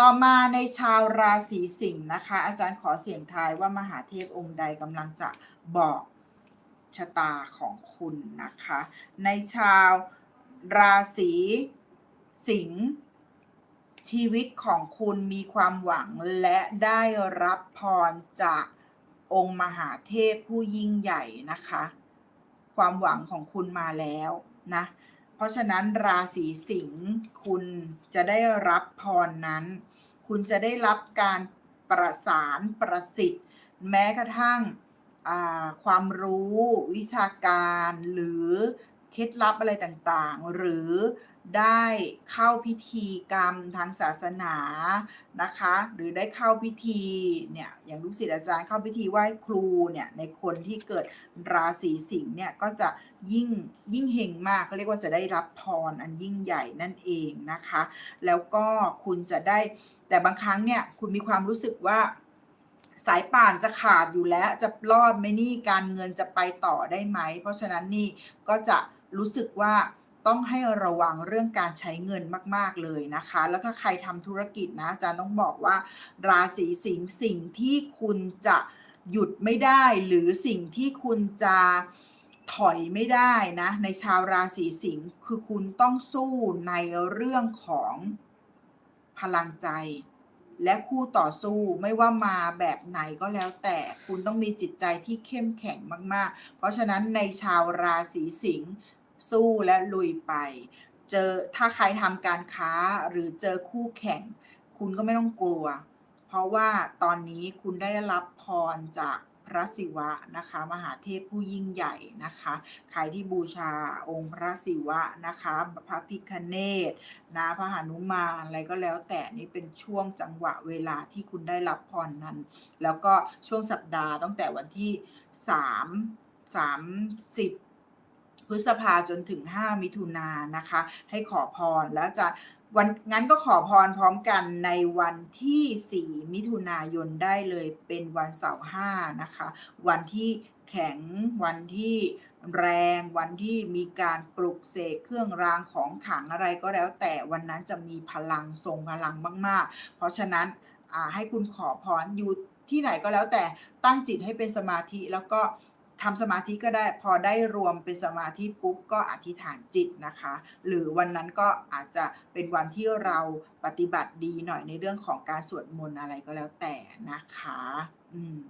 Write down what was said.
ต่อมาในชาวราศีสิงห์นะคะ อาจารย์ขอเสียงทายว่ามหาเทพองค์ใดกำลังจะบอกชะตาของคุณนะคะ ในชาวราศีสิงห์ชีวิตของคุณมีความหวังและได้รับพรจากองค์มหาเทพผู้ยิ่งใหญ่นะคะ ความหวังของคุณมาแล้วนะ เพราะฉะนั้นราศีสิงห์คุณจะได้รับพรนั้น คุณจะได้รับการประสานประสิทธิ์ แม้กระทั่งความรู้วิชาการหรือ เคล็ดลับอะไรต่างๆ หรือได้เข้าพิธีกรรมทางศาสนานะคะ หรือได้เข้าพิธีเนี่ยอย่างลูกศิษย์อาจารย์เข้าพิธีไหว้ครูเนี่ยในคนที่เกิดราศีสิงห์เนี่ยก็จะยิ่งยิ่งเฮงมากเขาเรียกว่าจะได้รับพรอันยิ่งใหญ่นั่นเองนะคะ แล้วก็คุณจะได้แต่บางครั้งเนี่ยคุณมีความรู้สึกว่า สายป่านจะขาดอยู่แล้วจะรอดไหมนี่การเงินจะไปต่อได้ไหม เพราะฉะนั้นนี่ก็จะรู้สึกว่าต้องให้ระวังเรื่องการใช้เงินมาก ๆ เลยนะคะ แล้วถ้าใครทำธุรกิจนะอาจารย์ต้องบอกว่า ราศีสิงห์สิ่งที่คุณจะหยุดไม่ได้ หรือสิ่งที่คุณจะถอยไม่ได้นะ ในชาวราศีสิงห์คือคุณต้องสู้ในเรื่องของพลังใจ และคู่ต่อสู้ไม่ว่ามาแบบไหนก็แล้วแต่คุณต้องมีจิตใจที่เข้มแข็งมาก ๆ เพราะฉะนั้นในชาวราศีสิงห์สู้และลุยไป เจอถ้าใครทำการค้าหรือเจอคู่แข่ง คุณก็ไม่ต้องกลัว เพราะว่าตอนนี้คุณได้รับพรจาก พระศิวะนะคะ มหาเทพผู้ยิ่งใหญ่นะคะใครที่บูชาองค์พระศิวะนะคะพระพิคเนตนะพระหานุมานอะไรก็แล้วแต่นี่เป็นช่วงจังหวะเวลาที่คุณได้รับพรนั้น แล้วก็ช่วงสัปดาห์ตั้งแต่วันที่ 3 30พฤษภาจนถึง 5 มิถุนายนนะคะ ให้ขอพรแล้วจะ วันงั้นก็ขอพรพร้อมกันในวันที่ 4 มิถุนายนได้เลยเป็นวันเสาร์ห้านะคะ วันที่แข็งวันที่แรงวันที่มีการปลุกเสกเครื่องรางของขลังอะไรก็แล้ว แต่วันนั้นจะมีพลังทรงพลังมาก ๆ เพราะฉะนั้นให้คุณขอพรอยู่ที่ไหนก็แล้วแต่ตั้งจิตให้เป็นสมาธิแล้วก็ ทำสมาธิก็ได้พอได้รวมเป็นสมาธิปุ๊บก็อธิษฐานจิตนะคะ หรือวันนั้นก็อาจจะเป็นวันที่เราปฏิบัติดีหน่อยในเรื่องของการสวดมนต์อะไรก็แล้วแต่นะคะ อืม